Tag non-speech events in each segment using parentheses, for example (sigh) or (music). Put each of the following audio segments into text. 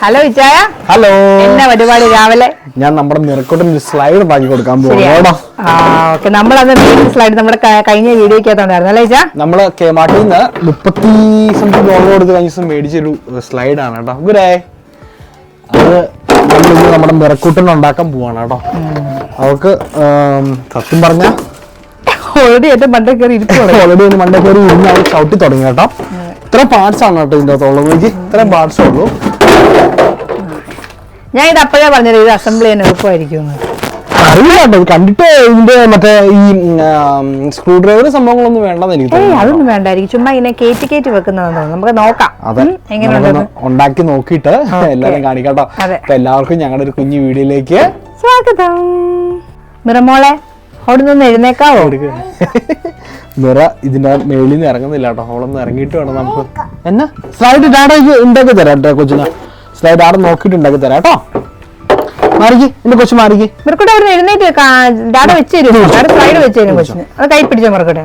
Hello വിജയ. Hello എന്നാ പരിപാടി രാവിലെ? ഞാൻ നമ്മുടെ നിറക്കോട്ടിന് സ്ലൈഡ് ഉണ്ടാക്കി കൊടുക്കാൻ പോകുന്നു നമ്മൾ നമ്മളന്ന് സ്ലൈഡ് നമ്മുടെ കഴിഞ്ഞ കഴിഞ്ഞ വീഡിയോക്കകത്തുണ്ടായിരുന്നു. അല്ലേ വിജയ? നമ്മൾ കേമാട്ടിൽ നിന്ന് മുപ്പത്തി സംതിങ് ഡോളർ കൊടുത്ത് കഴിഞ്ഞ ദിവസം മേടിച്ചൊരു സ്ലൈഡ് ആണ് കേട്ടോ. ഗുരേ. അത് നമ്മളിന്ന് നമ്മുടെ നിറക്കൂട്ടിന് ഉണ്ടാക്കാൻ പോവാണ് കേട്ടോ. അവർക്ക് സത്യം പറഞ്ഞ ഓൾറെഡി ഏറ്റവും മണ്ടേ കയറി ഇരിക്കും ഓൾറെഡി (laughs) ഒന്ന് മണ്ടേ കയറി ഇരുന്ന് അവർ ചവിട്ടി തുടങ്ങി കേട്ടോ. ഇത്ര പാർട്സ് ആണ് കേട്ടോ ഇതിന്റെ അകത്തുള്ളത്. നോക്കി ഇത്രയും പാർട്സ് ഉള്ളൂ. ഞാൻ ഇത് അപ്പോഴേ പറഞ്ഞത് ഇത് അസംബ്ലി തന്നെ എളുപ്പമായിരിക്കും അറിയില്ല കേട്ടോ കണ്ടിട്ട് ഇതിന്റെ മറ്റേ ഈ സ്ക്രൂ ഡ്രൈവർ സംഭവങ്ങളൊന്നും വേണ്ടെന്ന് എനിക്ക് തോന്നുന്നു അതൊന്നും വേണ്ടായിരിക്കും. ചുമ്മാ ഇങ്ങനെ കേറ്റി കേറ്റി വെക്കുന്നതെന്ന് തോന്നുന്നു. നമുക്ക് നോക്കാം. അതെ എങ്ങനെയാണ് ഉണ്ടാക്കി നോക്കിയിട്ട് എല്ലാവരും കാണിക്കാട്ടോ. എല്ലാവർക്കും ഞങ്ങളുടെ ഒരു കുഞ്ഞു വീഡിയോയിലേക്ക് സ്വാഗതം. മിറമോളെ അവിടെ നിന്ന് എഴുന്നേക്കാവോ? നിറ ഇതിന്റെ മേളിൽ നിന്ന് ഇറങ്ങുന്നില്ല കേട്ടോ. അവളൊന്ന് ഇറങ്ങിയിട്ട് വേണം നമുക്ക് എന്നാ? സ്ലൈഡ് ഡാഡ ഉണ്ടാക്കി തരാം കേട്ടോ കൊച്ചിന്. സ്ലൈഡ് ആടെ നോക്കിട്ട് ഉണ്ടാക്കി തരാം കേട്ടോ. മാറിക്ക് എന്റെ കൊച്ചു മാറിക്ക്. മിറക്കട്ടെ അവിടെ എഴുന്നേറ്റ് ഡാഡ വെച്ച് തരും ഡാഡ സ്ലൈഡ് വെച്ച് തരും കൊച്ചിന്? അത് കൈ പിടിച്ചോ മിറക്കട്ടെ?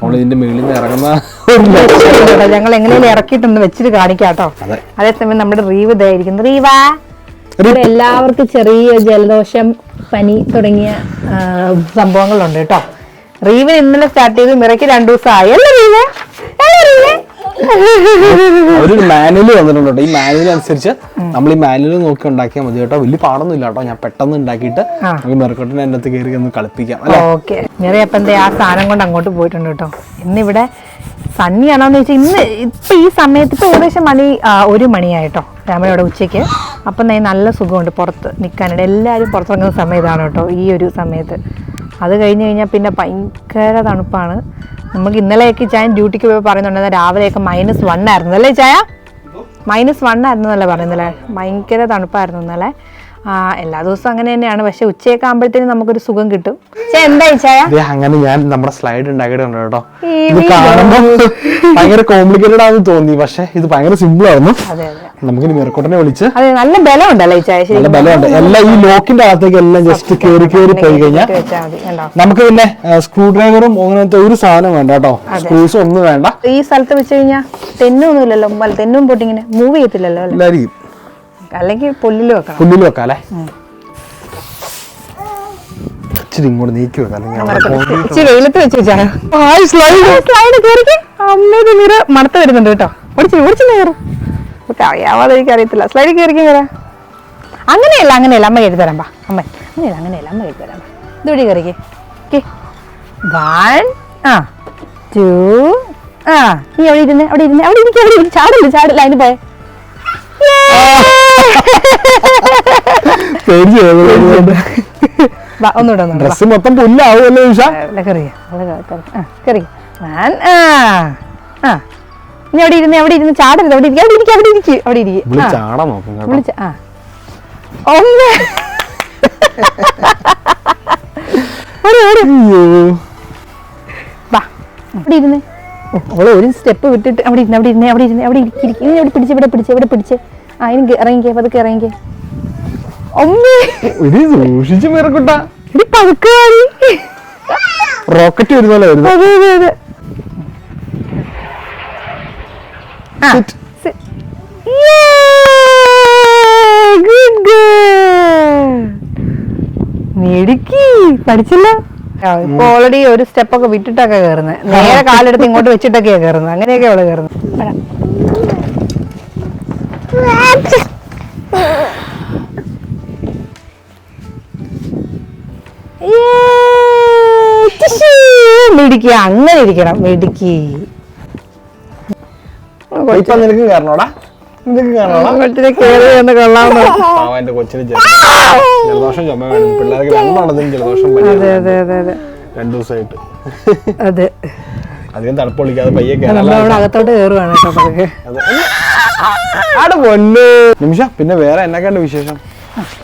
അവൾ ഇതിന്റെ മേളിൽ നിന്ന് ഇറങ്ങുന്ന. ഞങ്ങൾ എങ്ങനെയും ഇറക്കിയിട്ടൊന്ന് വെച്ചിട്ട് കാണിക്കാം കേട്ടോ. അതെ. അതേസമയം നമ്മുടെ റീവ് ഇതായിരിക്കും റീവ. എല്ലാവർക്കും ചെറിയ ജലദോഷം പനി തുടങ്ങിയ സംഭവങ്ങളുണ്ട് കേട്ടോ. റീവൻ ഇന്നലെ സ്റ്റാർട്ട് ചെയ്ത് മിറയ്ക്ക് രണ്ടു ദിവസം ആയി അല്ലേ റീവേ? അല്ലേ റീവേ? മാനുവൽ വന്നിട്ടുണ്ട്. ഈ മാനുവൽ അനുസരിച്ച് നമ്മൾ ഈ മാനുവൽ നോക്കി ഉണ്ടാക്കിയാൽ മതി കേട്ടോ. വലിയ പാടൊന്നും ഇല്ല കേട്ടോ. ഞാൻ പെട്ടെന്ന് ഉണ്ടാക്കിയിട്ട് മിറക്കോട്ടിന് നമുക്ക് മെറുക്കട്ടിന് എന്റെ അകത്ത് കയറി ഒന്ന് കളിപ്പിക്കാം ഓക്കെ. മിറ അപ്പം എന്താ ആ സാധനം കൊണ്ട് അങ്ങോട്ട് പോയിട്ടുണ്ട് കേട്ടോ. ഇന്നിവിടെ സണ്ണിയാണോന്ന് ചോദിച്ചാൽ ഇന്ന് ഇപ്പൊ ഈ സമയത്ത് ഇപ്പൊ ഏകദേശം മണി ഒരു മണിയായിട്ടോ രാമയുടെ ഉച്ചയ്ക്ക്. അപ്പം നല്ല സുഖമുണ്ട് പുറത്ത് നിൽക്കാനായിട്ട് എല്ലാവരും പുറത്തിറങ്ങുന്ന സമയം ഇതാണ് കേട്ടോ ഈ ഒരു സമയത്ത്. അത് കഴിഞ്ഞ് കഴിഞ്ഞാൽ പിന്നെ ഭയങ്കര തണുപ്പാണ്. നമുക്ക് ഇന്നലെയൊക്കെ ചായ ഡ്യൂട്ടിക്ക് പോയി പറയുന്നുണ്ടെങ്കിൽ രാവിലെയൊക്കെ മൈനസ് വൺ ആയിരുന്നു അല്ലേ ചായ? മൈനസ് വൺ ആയിരുന്നു എന്നല്ലേ പറയുന്നല്ലേ ഭയങ്കര തണുപ്പായിരുന്നു ഇന്നലെ. എല്ലാ ദിവസവും അങ്ങനെ തന്നെയാണ്. പക്ഷെ ഉച്ചയൊക്കെ ആകുമ്പോഴത്തേനും നമുക്കൊരു സുഖം കിട്ടും. എന്തായി ചായ? അങ്ങനെ ഞാൻ നമ്മുടെ സ്ലൈഡ് ഉണ്ടാക്കിയിട്ടുണ്ട് കേട്ടോ. ഇത് കാണുമ്പോൾ ഭയങ്കര കോംപ്ലിക്കേറ്റഡ് ആണെന്ന് തോന്നി. പക്ഷെ ഇത് ഭയങ്കര സിമ്പിൾ ആയിരുന്നു. അതെ അതെ. നമുക്കിനി മിറക്കോട്ടനെ വിളിച്ച് അതെ നല്ല ബലമുണ്ടല്ലേ നല്ല ബലമുണ്ട്. എല്ലാം ഈ ലോക്കിന്റെ അകത്തേക്ക് എല്ലാം ജസ്റ്റ് കയറി കയറി പോയി കഴിഞ്ഞാൽ നമുക്ക് പിന്നെ സ്ക്രൂ ഡ്രൈവറും അങ്ങനത്തെ ഒരു സാധനം വേണ്ട കേട്ടോ. സ്ക്രൂസ് ഒന്നും വേണ്ട. ഈ സ്ഥലത്ത് വെച്ച് കഴിഞ്ഞാൽ തെന്നൊന്നുമില്ലല്ലോ തെന്നും പൊട്ടിങ്ങനെ മൂവ് ചെയ്യത്തില്ലല്ലോ എല്ലായിരിക്കും അല്ലെങ്കിൽ പുല്ലിൽ വെക്കാം പുല്ലിൽ വെക്കാം അല്ലേ ഇച്ചിരി ഇങ്ങോട്ട് നീക്കി വെക്കാം. അല്ലെങ്കിൽ വെയിലത്ത് വെച്ച് വെച്ചാ സ്ലൈഡ് കയറിക്ക് അമ്മയുടെ നിറ മണത്ത് വരുന്നുണ്ട് കേട്ടോ. ഓടിച്ചു ഓടിച്ചു കയറും അറിയാവാതെ എനിക്ക് അറിയത്തില്ല. സ്ലൈഡിൽ കയറിക്കും കയറാ അങ്ങനെയല്ല അങ്ങനെയല്ല. അമ്മ കയറി തരാം പാ അമ്മ അങ്ങനെയല്ല അങ്ങനെയല്ല. അമ്മ കയറി തരാം ഇതുവഴി കയറിക്കേ. വൺ ആ. ടു ആ. നീ അവിടെ ഇരുന്ന് അവിടെ ഇരുന്ന് അവിടെ ഇരിക്കും അവിടെ ഇരിക്കും. ചാടില്ല ചാടില്ല അതിന് പോയെ. മൊത്തം പുല്ലാവുമല്ലോ ഉഷ. ആ. ആ. നീ അവിടെ ഇരുന്ന് അവിടെ ഇരുന്ന് ചാടരുത്. അവിടെ ഇരിക്കും. അവിടെ ഇരിക്കും അവിടെ ഇരിക്കും. അവിടെ ഇരിക്കും. ചാടാൻ നോക്കും വിളിച്ച ആ. ഒന്ന്. ഓടി ഓടി. അയ്യോ. വാ അവിടെ ഇരുന്ന്. അവൾ ഒരു സ്റ്റെപ്പ് വിട്ടിട്ട് അവിടെ ഇരുന്ന് അവിടെ ഇരുന്ന് അവിടെ ഇരുന്ന് അവിടെ ഇരിക്കും ഇനി അവിടെ പിടിച്ച് ഇവിടെ പിടിച്ച് ഇവിടെ പിടിച്ച്. ആ ഇനി ഇറങ്ങിക്കേ പതുക്കെ ഇറങ്ങിക്കേ. ഒരു സൂക്ഷിച്ച് മിറക്കുട്ട ഇടി പതുക്കെ വാടി. റോക്കറ്റ് വരുന്നല്ലോ വരുന്നു. അതെ അതെ അതെ. Good girl. മിടുക്കി പഠിച്ചില്ല? ഇപ്പൊ ഓൾറെഡി ഒരു സ്റ്റെപ്പ് ഒക്കെ വിട്ടിട്ടൊക്കെ കയറുന്നത് നേരെ കാലെടുത്ത് ഇങ്ങോട്ട് വെച്ചിട്ടൊക്കെയാ കയറുന്നത് അങ്ങനെയൊക്കെ അവൾ കയറുന്നത്. മിടുക്കി. അങ്ങനെ ഇരിക്കണം. മിടുക്കി. ഇപ്പൊ നിനക്ക് കയറണോടാ നിനക്ക് കയറണോടാ കൊച്ചിനെ കയറി എന്ന് കൊള്ളാമോ പാവം എന്റെ കൊച്ചിന് ജല- ജലദോഷം ചുമ വേണം. പിള്ളേർക്ക് രണ്ടെണ്ണത്തിനും ജലദോഷം അതെ അതെ അതെ അതെ. രണ്ടു ദിവസമായിട്ട്. അതെ. അധികം തണുപ്പ് പയ്യെ അകത്തോട്ട് കയറുവാണ് നിമിഷ പിന്നെ വേറെ എന്നൊക്കെയുണ്ട് വിശേഷം?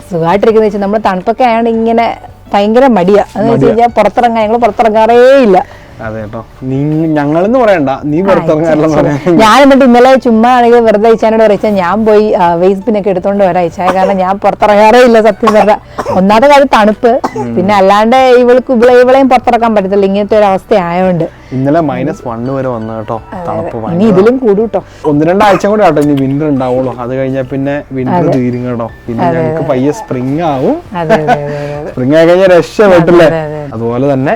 സുഖമായിട്ടിരിക്കുന്ന വെച്ചാൽ നമ്മൾ തണുപ്പൊക്കെ ആയതുകൊണ്ട് ഇങ്ങനെ ഭയങ്കര മടിയാ. എന്ന് വെച്ച് കഴിഞ്ഞാൽ പുറത്തിറങ്ങാൻ ഞങ്ങൾ പുറത്തിറങ്ങാറേ ഇല്ല അതെ കേട്ടോ നീ ഞങ്ങളെന്ന് പറയണ്ട. നീ പുറത്തിറങ്ങാറില്ല ഞാൻ എന്നിട്ട് ഇന്നലെ ചുമ്മാ ആണെങ്കിൽ വെറുതെ അയച്ചാനോട് പറയാ ഞാൻ പോയി വേസ്റ്റ് പിന്നൊക്കെ എടുത്തോണ്ട് വരാം അയച്ചാൽ കാരണം ഞാൻ പുറത്തിറങ്ങാറേ ഇല്ല സത്യം പറഞ്ഞ. ഒന്നാമത്തെ കാര്യം തണുപ്പ്. പിന്നെ അല്ലാണ്ട് ഇവൾക്ക് ഇവളെ ഇവളെയും പുറത്തിറക്കാൻ പറ്റത്തില്ല ഇങ്ങനത്തെ ഒരു അവസ്ഥ ആയതുകൊണ്ട് ഇന്നലെ മൈനസ് വൺ വരെ വന്നു കേട്ടോ തണുപ്പ് ഇനി ഇതിലും കൂടും കേട്ടോ ഒന്ന് രണ്ടാഴ്ച കൂടെ ആട്ടോ ഇനി വിന്റർ ഉണ്ടാവുള്ളൂ. അത് കഴിഞ്ഞാൽ പിന്നെ വിന്റർ തീരും കേട്ടോ. പിന്നെ ഞങ്ങൾക്ക് പയ്യെ സ്പ്രിംഗ് ആവും. സ്പ്രിങ് ആയി കഴിഞ്ഞാൽ രക്ഷപ്പെട്ടില്ലേ? അതെ, അതെ. അതുപോലെ തന്നെ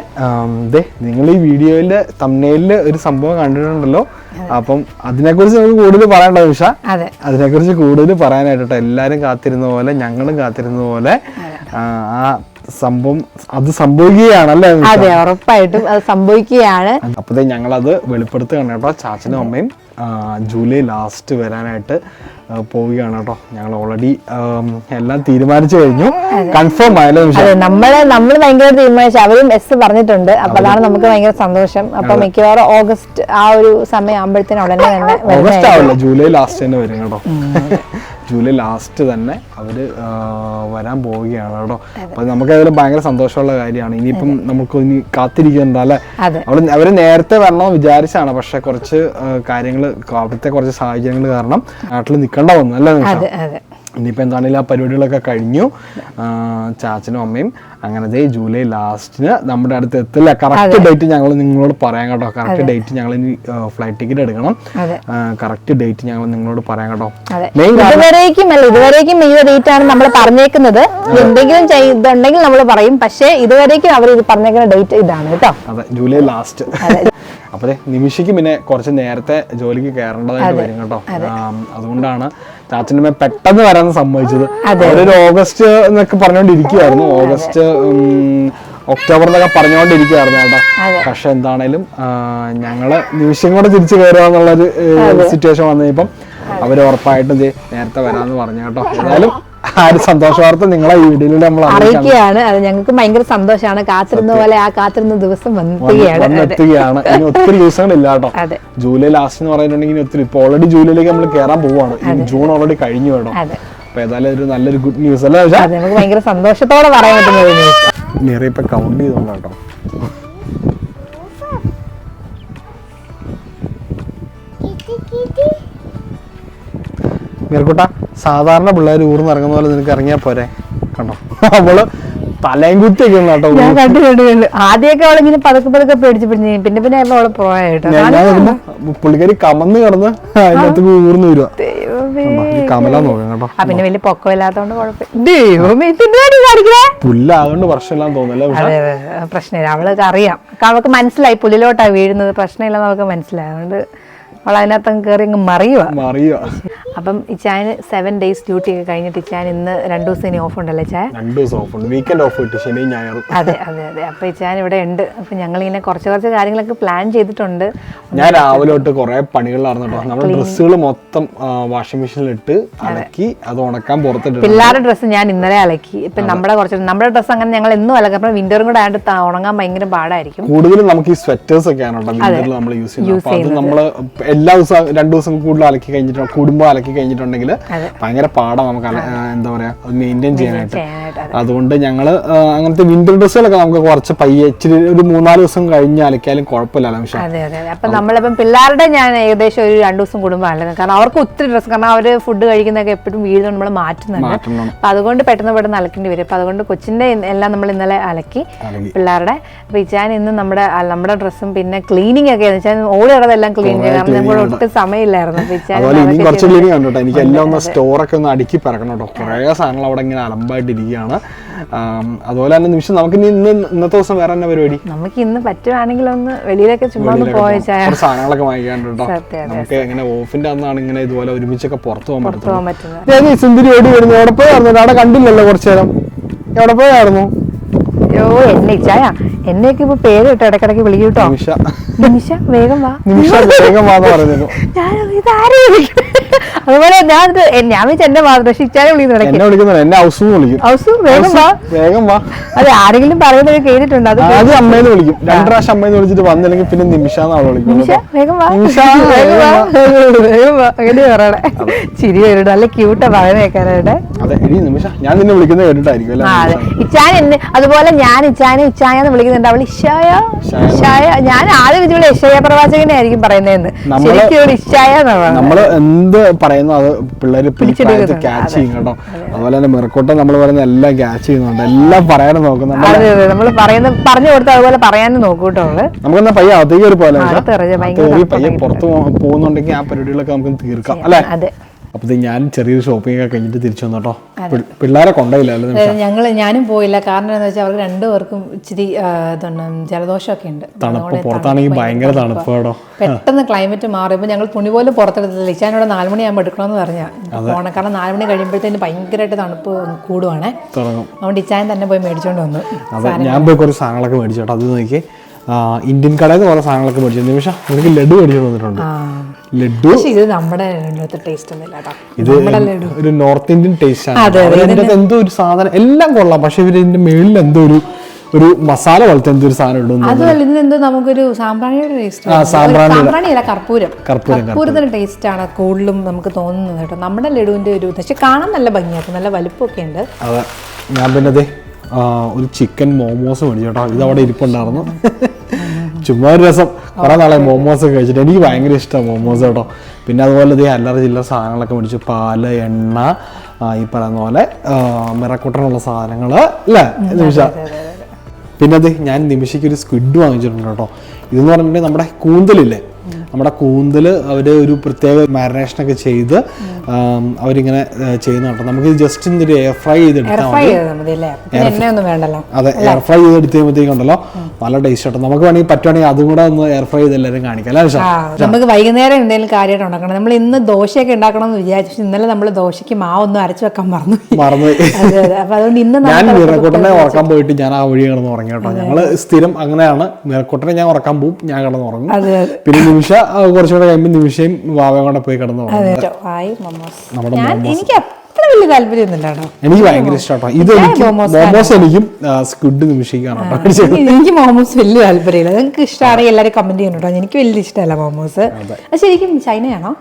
നിങ്ങൾ ഈ വീഡിയോയിൽ തമ്മനയിൽ ഒരു സംഭവം കണ്ടിട്ടുണ്ടല്ലോ? അപ്പം അതിനെക്കുറിച്ച് നമുക്ക് കൂടുതൽ പറയണ്ട നിമിഷ അതിനെ അതിനെക്കുറിച്ച് കൂടുതൽ പറയാനായിട്ട് എല്ലാരും കാത്തിരുന്ന പോലെ ഞങ്ങളും കാത്തിരുന്ന പോലെ ആ, സംഭവം അത് സംഭവിക്കുകയാണല്ലേ അല്ലേ അതെ ഉറപ്പായിട്ടും അത് സംഭവിക്കുകയാണ്. അപ്പത്തേ ഞങ്ങളത് വെളിപ്പെടുത്തുകയാണ് കേട്ടോ. ചാച്ചനും അമ്മയും ജൂലൈ ലാസ്റ്റ് വരാനായിട്ട് പോവുകയാണ് കേട്ടോ ഞങ്ങൾ ഓൾറെഡി എല്ലാം തീരുമാനിച്ചു കഴിഞ്ഞു. കൺഫേം ആയല്ലോ അതെ നമ്മൾ നമ്മൾ ഭയങ്കര തീരുമാനിച്ചു. അവരും എസ് പറഞ്ഞിട്ടുണ്ട്. അപ്പൊ അതാണ് നമുക്ക് ഭയങ്കര സന്തോഷം. അപ്പൊ മിക്കവാറും ഓഗസ്റ്റ് ആ ഒരു സമയം ആകുമ്പോഴത്തേനും ഉടനെ തന്നെ ഓഗസ്റ്റ് ആവില്ല. ജൂലൈ ലാസ്റ്റ് തന്നെ വരും കേട്ടോ. ജൂലൈ ലാസ്റ്റ് തന്നെ അവർ വരാൻ പോവുകയാണ് കേട്ടോ. അപ്പൊ നമുക്ക് അതിൽ ഭയങ്കര സന്തോഷമുള്ള കാര്യമാണ്. ഇനിയിപ്പം നമുക്ക് ഇനി കാത്തിരിക്കണ്ട അല്ലെ? അവർ നേരത്തെ വരണമെന്ന് വിചാരിച്ചാണ് പക്ഷെ കുറച്ച് കാര്യങ്ങൾ അവിടുത്തെ കുറച്ച് സാഹചര്യങ്ങൾ കാരണം നാട്ടിൽ നിൽക്കേണ്ട വന്നു അല്ലേ ഇനിയിപ്പോൾ എന്താണെങ്കിലും ആ പരിപാടികളൊക്കെ കഴിഞ്ഞു. ചാച്ചനും അമ്മയും അങ്ങനെ ദേ ജൂലൈ ലാസ്റ്റിന് നമ്മുടെ അടുത്ത് എത്തില്ല. കറക്റ്റ് ഡേറ്റ് ഞങ്ങൾ നിങ്ങളോട് പറയാം കേട്ടോ. കറക്റ്റ് ഡേറ്റ് ഞങ്ങൾ ഇനി ഫ്ലൈറ്റ് ടിക്കറ്റ് എടുക്കണം. കറക്റ്റ് ഡേറ്റ് ഞങ്ങൾ നിങ്ങളോട് പറയാം കേട്ടോ. ഇതുവരേക്കും അല്ല ഇതുവരേക്കും ഈ ഡേറ്റ് ആണ് നമ്മൾ പറഞ്ഞേക്കുന്നത്. എന്തെങ്കിലും ഇതുണ്ടെങ്കിൽ നമ്മൾ പറയും. പക്ഷേ ഇതുവരേക്കും അവർ ഇത് പറഞ്ഞേക്കുന്ന ഡേറ്റ് ഇതാണ് കേട്ടോ. അതെ ജൂലൈ ലാസ്റ്റ്. അപ്പൊ നിമിഷയ്ക്ക് പിന്നെ കുറച്ച് നേരത്തെ ജോലിക്ക് കയറേണ്ടതായിട്ട് വരും കേട്ടോ. അതുകൊണ്ടാണ് ചാച്ചന്റെ പെട്ടെന്ന് വരാൻ സമ്മതിച്ചത്. അതൊരു ഓഗസ്റ്റ് എന്നൊക്കെ പറഞ്ഞുകൊണ്ടിരിക്കുവായിരുന്നു. ഓഗസ്റ്റ് ഒക്ടോബർ എന്നൊക്കെ പറഞ്ഞുകൊണ്ടിരിക്കുവായിരുന്നു കേട്ടോ പക്ഷെ എന്താണേലും ഞങ്ങൾ നിമിഷം കൂടെ തിരിച്ചു കയറുക എന്നുള്ളൊരു സിറ്റുവേഷൻ വന്നപ്പം അവർ ഉറപ്പായിട്ടും നേരത്തെ വരാന്ന് പറഞ്ഞു കേട്ടോ. ഏതായാലും ആ ഒരു സന്തോഷ വാർത്ത നിങ്ങളെ ഈ വീഡിയോയിൽ നമ്മൾ അറിയിക്കാം അറിയിക്കുകയാണ്. അത് ഞങ്ങൾക്ക് ഭയങ്കര സന്തോഷമാണ്. കാത്തിരുന്ന പോലെ ആ കാത്തിരുന്ന ദിവസം വന്നെത്തുകയാണ് ഇനി ഒത്തിരി ദിവസങ്ങളില്ല കേട്ടോ. ജൂലൈ ലാസ്റ്റ് എന്ന് പറയുന്നുണ്ടെങ്കിൽ ഒത്തിരി ഇപ്പൊ ഓൾറെഡി ജൂലൈയിലേക്ക് നമ്മൾ കയറാൻ പോവാണ് ജൂൺ ഓൾറെഡി കഴിഞ്ഞു വേണം അപ്പൊ ഏതായാലും ഒരു നല്ലൊരു ഗുഡ് ന്യൂസ് അല്ലേ നമുക്ക് ഭയങ്കര സന്തോഷത്തോടെ പറയാൻ പറ്റുന്ന. നിറയെ ഇപ്പൊ കൗണ്ട് ചെയ്തോണ്ട് മീർക്കുട്ട സാധാരണ പിള്ളേർ ഊർന്ന് ഇറങ്ങുന്ന പോലെ നിനക്ക് ഇറങ്ങിയാ പോരെ? കണ്ടോ? അവൾ തലയും കുത്തിയൊക്കെ കേട്ടോ. ഞാൻ കണ്ടു കണ്ടു കണ്ടു. ആദ്യമൊക്കെ അവളിങ്ങനെ പതുക്കെ പതുക്കെ പേടിച്ച് പിടിച്ച് പിന്നെ പിന്നെ അവൾ പ്രോ ആയിട്ടോ ഞാൻ നോക്കുമ്പോ പുള്ളിക്കാരി കമന്ന് കിടന്ന് അതിനകത്ത് ഊർന്ന് വരുവാ ദൈവമേ ഈ കമല നോക്കാം കേട്ടോ. ആ പിന്നെ വലിയ പൊക്കമില്ലാത്തോണ്ട് കുഴപ്പമില്ല ദൈവമേ കാണിക്കണേ. പുല്ലാകൊണ്ട് പ്രശ്നമില്ലാന്ന് തോന്നുന്നല്ലേ അതെ അതെ അതെ. പ്രശ്നമില്ല. അവൾക്ക് അറിയാം. അവൾക്ക് മനസ്സിലായി. പുല്ലിലോട്ടാ വീഴുന്നത്. പ്രശ്നമില്ലെന്ന് അവൾക്ക് മനസ്സിലായി. അതുകൊണ്ട് അവൾ അതിനകത്ത് കയറി അങ്ങ് മറിയുക മറിയുക അപ്പം ഇച്ചായന് സെവൻ ഡേയ്സ് ഡ്യൂട്ടി ഒക്കെ കഴിഞ്ഞിട്ട് ഇച്ചാൻ ഇന്ന് രണ്ടു ദിവസം ഇനി ഓഫ് ഉണ്ടല്ലേ ചായ രണ്ടു ദിവസം ഓഫ് ഉണ്ട്. വീക്കെൻഡ് ഓഫ് കിട്ടി ശനി ഞായറും. അതെ അതെ അതെ. അപ്പൊ ഇച്ചാൻ ഇവിടെ ഉണ്ട്. അപ്പൊ ഞങ്ങളിങ്ങനെ കുറച്ച് കുറച്ച് കാര്യങ്ങളൊക്കെ പ്ലാൻ ചെയ്തിട്ടുണ്ട്. ഞാൻ രാവിലെ തൊട്ട് കുറെ പണികളിലായിരുന്നു കേട്ടോ നമ്മുടെ ഡ്രസ്സുകൾ മൊത്തം വാഷിംഗ് മെഷീനിൽ ഇട്ട് അലക്കി അത് ഉണക്കാൻ പുറത്തിട്ട് പിള്ളേരുടെ ഡ്രസ്സ് ഞാൻ ഇന്നലെ അലക്കി. ഇപ്പൊ നമ്മുടെ കുറച്ച് നമ്മുടെ ഡ്രസ്സ് അങ്ങനെ ഞങ്ങൾ എന്നും അലക്കി. അപ്പം വിന്ററും കൂടെ ആയിട്ട് ഉണങ്ങാൻ ഭയങ്കര പാടായിരിക്കും. കൂടുതലും നമുക്ക് ഈ സ്വെറ്റേഴ്സ് ഒക്കെ കേട്ടോ വിന്ററിൽ നമ്മൾ യൂസ് ചെയ്യുന്നത്. നമ്മൾ എല്ലാ ദിവസവും രണ്ടു ദിവസം കൂടുതൽ അലക്കി കഴിഞ്ഞിട്ട് കുടുംബം അലക്കി കഴിഞ്ഞിട്ടുണ്ടെങ്കിൽ. ഭയങ്കര പാടാണ് നമുക്ക് എന്താ പറയാ മെയിന്റെയിൻ ചെയ്യാനായിട്ട്. അതുകൊണ്ട് ഞങ്ങൾ അങ്ങനത്തെ വിന്റർ ഡ്രസ്സുകളൊക്കെ നമുക്ക് കുറച്ച് പയ്യെ ഇച്ചിരി ഒരു മൂന്നാൽ ദിവസം കഴിഞ്ഞ് അലക്കിയാലും കുഴപ്പമില്ല പക്ഷേ. അതെ അപ്പൊ നമ്മളിപ്പം പിള്ളേരുടെ ഞാൻ ഏകദേശം ഒരു രണ്ടു ദിവസം കുടുംബം അലക്കും. കാരണം അവർക്ക് ഒത്തിരി ഡ്രസ്സ് കാരണം അവർ ഫുഡ് കഴിക്കുന്നൊക്കെ എപ്പോഴും വീഴുന്നത് നമ്മൾ മാറ്റുന്നുണ്ട്. അപ്പൊ അതുകൊണ്ട് പെട്ടെന്ന് പെട്ടെന്ന് അലക്കേണ്ടി വരും. അപ്പൊ അതുകൊണ്ട് കൊച്ചിന്റെ എല്ലാം നമ്മൾ ഇന്നലെ അലക്കി പിള്ളേരുടെ. അപ്പൊ ഇച്ചാൻ ഇന്ന് നമ്മുടെ നമ്മുടെ ഡ്രസ്സും പിന്നെ ക്ലീനിങ് ഒക്കെ വെച്ചാൽ ഓടി ക്ലീൻ ചെയ്യും നമുക്ക് ഒട്ടും സമയമില്ലായിരുന്നു. കുറച്ച് ചെയ്ത് ഉണ്ട് കേട്ടോ എനിക്ക് എല്ലാം ഒന്ന് സ്റ്റോറൊക്കെ ഒന്ന് അടുക്കി പറക്കണം കേട്ടോ. കുറേ സാധനങ്ങൾ അവിടെ ഇങ്ങനെ അലമ്പായിട്ടിരിക്കുകയാണ്. അതുപോലെ തന്നെ നിമിഷം നമുക്ക് ഇനി ഇന്ന് ഇന്നത്തെ ദിവസം വേറെ തന്നെ പരിപാടി? നമുക്ക് ഇന്ന് പറ്റുവാണെങ്കിൽ ഒന്ന് വെളിയിലൊക്കെ ചുമ്മാ പോയ സാധനങ്ങളൊക്കെ വാങ്ങിക്കാനുണ്ട് കേട്ടോ. നമുക്ക് ഇങ്ങനെ ഓഫിന്റെ അന്നാണ് ഇങ്ങനെ ഇതുപോലെ ഒരുമിച്ചൊക്കെ പുറത്തു പോകാൻ പറ്റുന്നത്. സുന്ദരി ഓടി വരുന്നു. എവിടെ പോയായിരുന്നു? അവിടെ കണ്ടില്ലല്ലോ കുറച്ചു നേരം. എവിടെ പോയായിരുന്നു? അയ്യോ എന്നെ ഇച്ചായ എന്നെയൊക്കെ ഇപ്പൊ പേര് ഇട്ട് ഇടക്കിടക്ക് വിളിക്കൂട്ടോ നിമിഷ. നിമിഷ വേഗം വാ. നിമിഷ ഞാൻ ഇതാരെ വിളിക്കുന്നത് അതുപോലെ ഞാൻ ഞാൻ വെച്ച് മാത്രം പക്ഷെ വിളിക്കുന്നു എന്നെ വിളിക്കുന്നില്ല എന്നെ ഹൗസ് വിളിക്കും. ഹൗസ് വേഗം വാ. വേഗം വാ. അതെ ആരെങ്കിലും പറയുന്നത് കേട്ടിട്ടുണ്ട് അത് അമ്മേന്ന് വിളിക്കും. രണ്ട് പ്രാവശ്യം അമ്മേന്ന് വിളിച്ചിട്ട് വന്നില്ലെങ്കിൽ പിന്നെ വിളിക്കും നിമിഷ വേഗം വാ. നിമിഷ, വേഗം വാ. വേഗം വേഗം വാ. അങ്ങനെ പറയണേ? ചിരി വരും നല്ല ക്യൂട്ടാ പറയുന്നത് കേൾക്കാനായിട്ട്. അതെ ഇനി നിമിഷ ഞാൻ നിന്നെ വിളിക്കുന്നത് കേട്ടിട്ടായിരിക്കും അല്ലേ? നിമിഷ? ഇച്ചാൻ എന്നെ അതുപോലെ ഞാൻ ഇച്ചാനെ ഇച്ചായ എന്ന് വിളിക്കുന്നുണ്ട്. അവൾ ഇഷായ ഇഷായ. ഞാൻ ആദ്യം വിളിച്ചു ഇഷയ പ്രവാചകനെ ആയിരിക്കും പറയുന്നതെന്ന്. ശരിക്കും ഇഷായ നമ്മൾ എന്ത് പറയുന്നു അത് പിള്ളേര് പിടിച്ചെടുത്ത് ക്യാച്ച് ചെയ്യും കേട്ടോ. അതുപോലെ തന്നെ മിറക്കോട്ടം നമ്മൾ പറയുന്ന എല്ലാം ക്യാച്ച് ചെയ്യുന്നുണ്ട്. എല്ലാം പറയാനും നോക്കുന്നുണ്ട് അതെ അതെ നമ്മൾ പറയുന്ന പറഞ്ഞു കൊടുത്ത അതുപോലെ പറയാനും നോക്കൂ കേട്ടോ നമുക്കെന്നാ പയ്യെ അകത്തേക്ക് ഒരു പോലെ പയ്യെ പുറത്ത് പോകുന്നുണ്ടെങ്കിൽ ആ പരിപാടികളൊക്കെ നമുക്ക് തീർക്കാം. അല്ലെ? അപ്പൊ ഞാൻ ചെറിയൊരു ഷോപ്പിംഗ് ഒക്കെ കഴിഞ്ഞിട്ട് തിരിച്ചു വന്നു കേട്ടോ പി- പിള്ളേരെ കൊണ്ടുപോയില്ല ഞങ്ങൾ ഞാനും പോയില്ല. കാരണം എന്താ വെച്ചാൽ അവർക്ക് രണ്ടുപേർക്കും ഇച്ചിരി ജലദോഷമൊക്കെ ഉണ്ട്. തണുപ്പ് പുറത്താണെങ്കിൽ ഭയങ്കര തണുപ്പ്. കേട്ടോ. പെട്ടെന്ന് ക്ലൈമറ്റ് മാറിയപ്പോൾ ഞങ്ങൾ തുണി പോലും പുറത്തെടുത്തില്ല. ഇച്ചാനോട് നാല് മണിയാകുമ്പോൾ എടുക്കണമെന്ന് പറഞ്ഞാൽ പോണം. കാരണം നാല് മണി കഴിയുമ്പോഴത്തേന് ഭയങ്കരമായിട്ട് തണുപ്പ് കൂടുവാണേ. അതുകൊണ്ട് ഇച്ചായൻ തന്നെ പോയി മേടിച്ചോണ്ട് വന്നു. ഞാൻ പോയി കുറച്ച് സാധനങ്ങളൊക്കെ മേടിച്ചോട്ടോ അത് നോക്കി ഇന്ത്യൻ കടയിൽ നിന്ന് ഓരോ സാധനങ്ങളൊക്കെ മേടിച്ചു നിമിഷ നിനക്ക് ലഡു മേടിച്ചു തന്നിട്ടുണ്ട് ലഡു? ഇത് നമ്മുടെ ടേസ്റ്റ് ഇത് ഒരു നോർത്ത് ഇന്ത്യൻ ടേസ്റ്റ് ആണ്. എന്തോ ഒരു സാധനം എല്ലാം കൊള്ളാം. പക്ഷെ ഇവർ ഇതിന്റെ മേളിൽ എന്തോ ഒരു ഒരു മസാല പോലത്തെ എന്തോ ഒരു സാധനം ഇടുന്നു. അതുമല്ല ഇതിനെന്തോ നമുക്കൊരു സാമ്പ്രാണിയുടെ ടേസ്റ്റ്. സാമ്പ്രാണിയല്ല കർപ്പൂരം. കർപ്പൂരം, കർപ്പൂരത്തിന്റെ ടേസ്റ്റ് ആണ് കൂടുതലും നമുക്ക് തോന്നുന്നത് കേട്ടോ. നമ്മുടെ ലഡുവിന്റെ ഒരു പക്ഷെ കാണാൻ നല്ല ഭംഗിയാക്കും നല്ല വലുപ്പമൊക്കെ ഉണ്ട്. ഞാൻ പിന്നെ ഒരു ചിക്കൻ മോമോസ് മേടിച്ചു കേട്ടോ ഇത് അവിടെ ഇരിപ്പുണ്ടായിരുന്നു. ചുമ്മാ ഒരു രസം. കുറെ നാളെ മോമോസ് ഒക്കെ കഴിച്ചിട്ട്. എനിക്ക് ഭയങ്കര ഇഷ്ടമാണ് മോമോസ് കേട്ടോ. പിന്നെ അതുപോലെ ഇതേ അല്ലറ ചില്ലറ സാധനങ്ങളൊക്കെ മേടിച്ചു പാൽ എണ്ണ ഈ പറയുന്ന പോലെ മിറക്കൂട്ടനുള്ള സാധനങ്ങൾ അല്ലേ? നിമിഷ. പിന്നെ അത് ഞാൻ നിമിഷയ്ക്ക് ഒരു സ്ക്വിഡ് വാങ്ങിച്ചിട്ടുണ്ട് കേട്ടോ. ഇതെന്ന് പറഞ്ഞിട്ടുണ്ടെങ്കിൽ നമ്മുടെ കൂന്തലില്ലേ? നമ്മുടെ കൂന്തൽ അവർ ഒരു പ്രത്യേക മാരിനേഷൻ ഒക്കെ ചെയ്ത് അവരിങ്ങനെ ചെയ്യുന്ന കേട്ടോ. നമുക്ക് ജസ്റ്റ് ഇന്നൊരു എയർ ഫ്രൈ ചെയ്തെടുത്താൽ മതി. അതെ എയർ ഫ്രൈ ചെയ്തെടുത്ത് കഴിയുമ്പോഴത്തേക്കുണ്ടല്ലോ നല്ല ടേസ്റ്റ് കേട്ടോ. നമുക്ക് വേണമെങ്കിൽ പറ്റുവാണെങ്കിൽ അതും കൂടെ ഒന്ന് എയർ ഫ്രൈ ചെയ്ത് എല്ലാവരും കാണിക്കാം. അല്ലേ നമുക്ക് വൈകുന്നേരം എന്തെങ്കിലും കാര്യമായിട്ട് ഉണ്ടാക്കണം. നമ്മൾ ഇന്ന് ദോശയൊക്കെ ഉണ്ടാക്കണം എന്ന് വിചാരിച്ചു. പക്ഷെ ഇന്നലെ നമ്മൾ ദോശയ്ക്ക് മാവൊന്നും അരച്ചു വെക്കാൻ മറന്നു. മറന്നു. അപ്പൊ അതുകൊണ്ട് ഇന്ന് ഞാൻ മീറക്കൂട്ടനെ ഉറക്കാൻ പോയിട്ട് ഞാൻ ആ വഴി കിടന്ന് ഉറങ്ങി കേട്ടോ. ഞങ്ങൾ സ്ഥിരം അങ്ങനെയാണ്. മീറക്കൂട്ടനെ ഞാൻ ഉറക്കാൻ പോകും ഞാൻ കിടന്ന് ഉറങ്ങും. പിന്നെ നിമിഷ കുറച്ചുകൂടെ കഴിയുമ്പോൾ നിമിഷയും വാവയും കൂടെ പോയി കിടന്ന് നമ്മുടെ എനിക്ക് വലിയ എനിക്ക് ഭയങ്കര ഇഷ്ടം ഇത് എനിക്ക് മോമോസ് എനിക്കും സ്ക്വിഡ് നിമിഷിക്കാണ് എനിക്ക് മോമോസ് വലിയ താല്പര്യമില്ല. നിങ്ങൾക്ക് ഇഷ്ടമാണെങ്കിൽ എല്ലാവരും കമന്റ് ചെയ്യണം കേട്ടോ. എനിക്ക് വലിയ ഇഷ്ടമല്ല മോമോസ്. ശരിക്കും ചൈനയാണോ?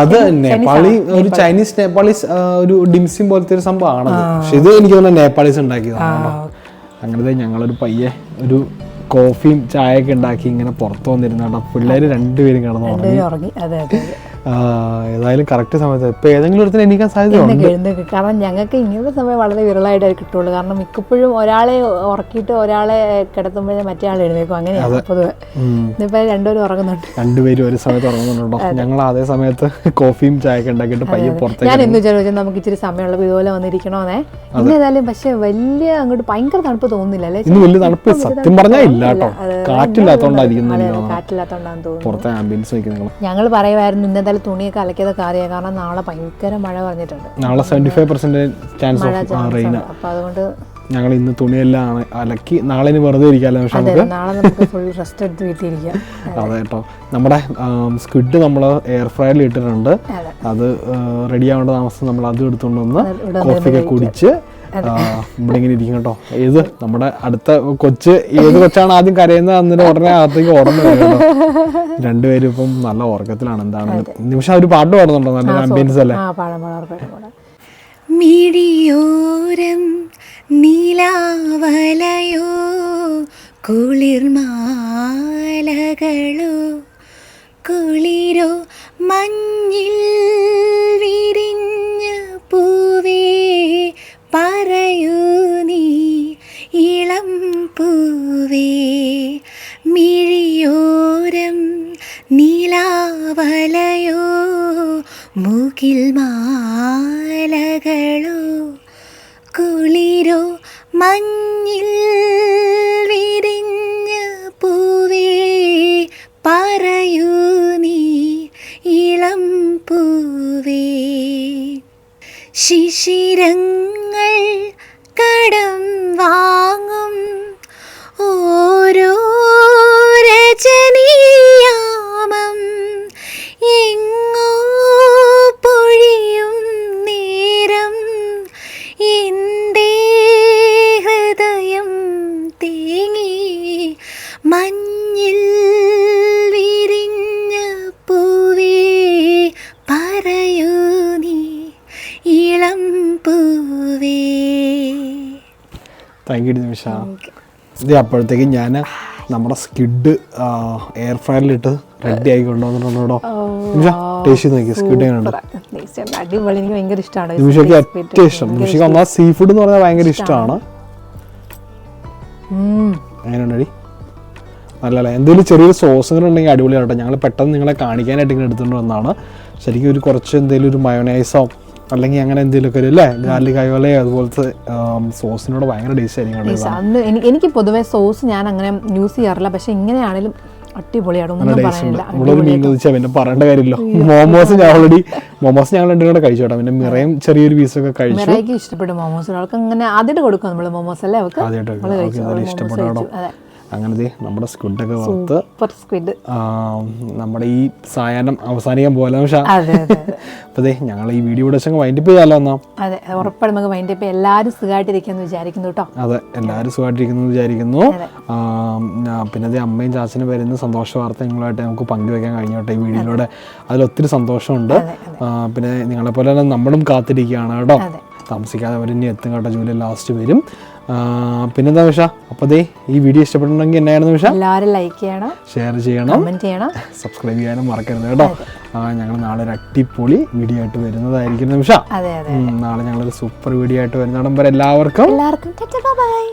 അത് നേപ്പാളി ഒരു ചൈനീസ് നേപ്പാളീസ് ഒരു ഡിംസിം പോലത്തെ ഒരു സംഭവമാണ് പക്ഷെ ഇത് എനിക്ക് തോന്നുന്നു നേപ്പാളീസ് ഉണ്ടാക്കിയതാണ്. അങ്ങനത്തെ ഞങ്ങളൊരു പയ്യെ ഒരു കോഫിയും ചായയൊക്കെ ഉണ്ടാക്കി ഇങ്ങനെ പുറത്തു വന്നിരുന്നു കേട്ടോ പിള്ളേര് രണ്ടുപേരും കിടന്നു ഉറങ്ങി. അതെ അതെ. ഏതായാലും കറക്റ്റ് സമയത്ത്. ഇപ്പൊ ഏതെങ്കിലും ഒരുത്തിന് എണീക്കാൻ സാധ്യത. കാരണം ഞങ്ങൾക്ക് ഇങ്ങനത്തെ സമയം വളരെ വിരളായിട്ടേ കിട്ടുള്ളൂ. കാരണം മിക്കപ്പോഴും ഒരാളെ ഉറക്കിയിട്ട് ഒരാളെ കിടത്തുമ്പോഴേ മറ്റേ ആൾ എഴുന്നേക്കും അങ്ങനെയാണ് പൊതുവെ. ഇന്നിപ്പോ രണ്ടുപേരും ഉറങ്ങുന്നുണ്ട്. രണ്ടുപേരും ഒരു സമയത്ത് ഉറങ്ങുന്നുണ്ടോ? ഞങ്ങൾ അതേ സമയത്ത് കോഫിയും ചായയൊക്കെ ഉണ്ടാക്കിയിട്ട് പയ്യെ പുറത്തേക്ക് ഞാൻ ഇന്ന് വിചാരിച്ചു നമുക്ക് ഇച്ചിരി സമയമുള്ളപ്പോൾ ഇതുപോലെ വന്നിരിക്കണോന്നേ. ഇന്ന് ഏതായാലും പക്ഷെ വലിയ അങ്ങോട്ട് ഭയങ്കര തണുപ്പ് തോന്നുന്നില്ല അല്ലേ ഇന്ന് വലിയ തണുപ്പ് സത്യം പറഞ്ഞാൽ ഇല്ല കേട്ടോ കാറ്റില്ലാത്തോണ്ടായിരിക്കുന്നു കാറ്റില്ലാത്തോണ്ടാന്ന് തോന്നുന്നു. പുറത്തെ ആംബിയൻസ് ഞങ്ങൾ പറയുമായിരുന്നു ഇന്ന് എന്തായാലും തുണിയൊക്കെ അലക്കിയത് കാര്യമാണ് കാരണം നാളെ ഭയങ്കര മഴ പറഞ്ഞിട്ടുണ്ട്. നാളെ seventy five percent chance of rain അപ്പൊ അതുകൊണ്ട് ഞങ്ങൾ ഇന്ന് തുണിയെല്ലാം അലക്കി നാളെ ഇനി വെറുതെ ഇരിക്കാമല്ലോ പക്ഷെ നമുക്ക്? നാളെ നമുക്ക് ഫുൾ റെസ്റ്റ് എടുത്ത് വീട്ടിലിരിക്കാം. അതെ. കേട്ടോ നമ്മുടെ സ്ക്വിഡ് നമ്മൾ എയർ ഫ്രയറിൽ ഇട്ടിട്ടുണ്ട്. അതെ. റെഡി ആവേണ്ട താമസം നമ്മൾ അതും എടുത്തുകൊണ്ട് വന്ന് ഇവിടെ കോഫിയൊക്കെ കുടിച്ച് ആ, ഇവിടെ ഇങ്ങനെ ഇരിക്കും കേട്ടോ. ഏത്? നമ്മുടെ അടുത്ത കൊച്ച് ഏത് കൊച്ചാണ് ആദ്യം കരയുന്നത്? അന്നിട്ട് ഉടനെ അകത്തേക്ക് ഓർമ്മ വരും രണ്ടുപേരും ഇപ്പം നല്ല ഉറക്കത്തിലാണ് എന്താണ് നിമിഷം ഒരു പാട്ട് പാടുന്നുണ്ടോ? നല്ല ആംബിയൻസ് അല്ലേ? മിഴിയോരം നീലാവലയോ കുളിർമാലകളോ കുളിരോ മഞ്ഞിൽ വിരിഞ്ഞ പൂവേ പറയൂ നീ ഇളം പൂവേ മിഴിയോരം നീലാവലയോ മുകിൽ മാലകളോ കുളിരോ മഞ്ഞിൽ വിരിഞ്ഞ പൂവേ പറയൂ നീ ഇളം പൂവേ. ശിശിരങ്ങൾ കടം വാങ്ങും. ഓരോ രജനീയാമം താങ്ക് യു നിമിഷ ഇത് അപ്പോഴത്തേക്കും ഞാൻ നമ്മുടെ സ്കിഡ് എയർ ഫ്രയറിലിട്ട് റെഡി ആയി കൊണ്ടുവന്നിട്ടുണ്ടോ നിമിഷ ടേസ്റ്റ് നോക്കി സ്കിഡ് എങ്ങനെയുണ്ട്. അടിപൊളി. എനിക്ക് ഭയങ്കര ഇഷ്ടമാണ് നിമിഷയ്ക്ക് ഏറ്റവും ഇഷ്ടം. നിമിഷയ്ക്ക് ഒന്നാ സീ ഫുഡ് എന്ന് പറഞ്ഞാൽ ഭയങ്കര ഇഷ്ടമാണ് എങ്ങനെയുണ്ടടി നല്ലല്ലേ എന്തെങ്കിലും ചെറിയൊരു സോസുകൾ ഉണ്ടെങ്കിൽ അടിപൊളിയാണ് കേട്ടോ. ഞങ്ങൾ പെട്ടെന്ന് നിങ്ങളെ കാണിക്കാനായിട്ട് ഇങ്ങനെ എടുത്തുകൊണ്ട് വന്നാണ് ശരിക്കും ഒരു കുറച്ച് എന്തെങ്കിലും ഒരു മയോനൈസോ അല്ലെങ്കിൽ അങ്ങനെ എന്തെങ്കിലുമൊക്കെ ഒരു അല്ലേ? ഗാർലിക് അയോലയോ അതുപോലത്തെ സോസിനോട് ഭയങ്കര ടേസ്റ്റ് ആയിരിക്കും എനിക്ക് പൊതുവെ സോസ് ഞാൻ അങ്ങനെ യൂസ് ചെയ്യാറില്ല. പക്ഷെ ഇങ്ങനെയാണെങ്കിലും പിന്നെ പറയേണ്ട കാര്യമില്ലോ. മോമോസ് ഞാൻ ഓൾറെഡി മോമോസ് ഞങ്ങൾ രണ്ടും കൂടെ കഴിച്ചു കേട്ടോ. പിന്നെ മിറയും ചെറിയൊരു പീസൊക്കെ കഴിച്ചു. മിറയ്ക്ക് ഇഷ്ടപ്പെടും മോമോസ് അവൾക്ക് അങ്ങനെ ആദ്യമായിട്ട് കൊടുക്കും നമ്മൾ മോമോസ് അല്ലേ അവൾക്ക് ആദ്യമായിട്ട് ഇഷ്ടപ്പെട്ടു അങ്ങനെ നമ്മുടെ സ്ക്വിഡൊക്കെ വറുത്ത് സ്ക്വിഡ് നമ്മുടെ ഈ സായാഹ്നം അവസാനിക്കാൻ പോലെ അതെ (laughs) ഞങ്ങൾ ഈ വീഡിയോ ഇവിടെ വൈൻഡപ്പ് ചെയ്യാലോ എന്നാ? അതെ ഉറപ്പാണ് നമുക്ക് വൈൻഡപ്പ് എല്ലാവരും സുഖമായിട്ടിരിക്കുന്നു വിചാരിക്കുന്നു കേട്ടോ. അതെ എല്ലാവരും സുഖമായിട്ടിരിക്കുന്നു വിചാരിക്കുന്നു. പിന്നെ അതേ അമ്മയും ചാച്ചനും വരുന്ന സന്തോഷ വാർത്ത നിങ്ങളുമായിട്ട് നമുക്ക് പങ്കുവെക്കാൻ കഴിഞ്ഞോട്ടെ ഈ വീഡിയോയിലൂടെ അതിൽ ഒത്തിരി സന്തോഷമുണ്ട്. പിന്നെ നിങ്ങളെ പോലെ തന്നെ നമ്മളും കാത്തിരിക്കുകയാണ് കേട്ടോ. താമസിക്കാതെ അവർ ഇനി എത്തും കേട്ടോ ജൂലൈ ലാസ്റ്റ് വരും. പിന്നെന്താ വിഷ ദേ ഈ വീഡിയോ ഇഷ്ടപ്പെട്ടുണ്ടെങ്കിൽ എന്നായിരുന്നു വിഷ എല്ലാവരും ലൈക്ക് ചെയ്യണം ഷെയർ ചെയ്യണം. കമന്റ് ചെയ്യണം. (laughs) സബ്സ്ക്രൈബ് ചെയ്യാനും മറക്കരുത് കേട്ടോ. ഞങ്ങൾ നാളെ ഒരു അടിപൊളി വീഡിയോ ആയിട്ട് വരുന്നതായിരിക്കും നിമിഷ നാളെ ഞങ്ങളൊരു സൂപ്പർ വീഡിയോ ആയിട്ട് വരുന്നിടം വരെ എല്ലാവർക്കും. എല്ലാവർക്കും ബൈ